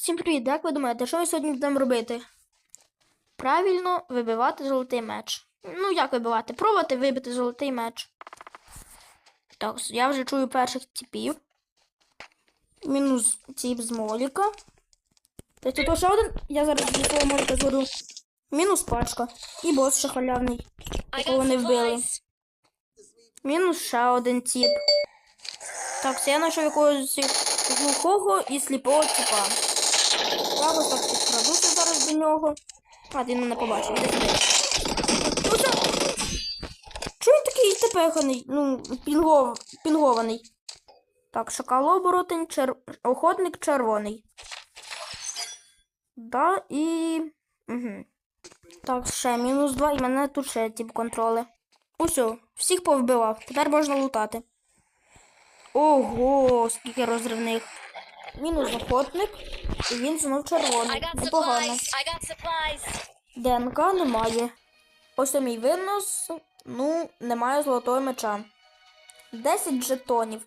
Всім привіт! Як ви думаєте, що ми сьогодні будемо робити? Правильно вибивати золотий меч. Ну, як вибивати? Пробувати вибити золотий меч. Так, я вже чую перших типів. Мінус тип з моліка. Тобто то ще один. Я зараз зі свого моліка зведу. Мінус пачка. І бос ще халявний. Якого не вбили. Мінус ще один тип. Так, це я знайшов якогось глухого і сліпого типа. Ось так підкрадуся зараз до нього. А, він мене побачив. Ну. Чого він такий тепеханий? Ну, пінгов... пінгований. Так, шакал оборотень, чер... охотник червоний. Да, і. Угу. Так, ще мінус два, і мене тут ще тип контроли. Усьо, всіх повбивав. Тепер можна лутати. Ого, скільки розривних. Мінус охотник, і він знов червоний. Непогано. ДНК немає. Ось мій винос. Ну, немає золотого меча. 10 жетонів.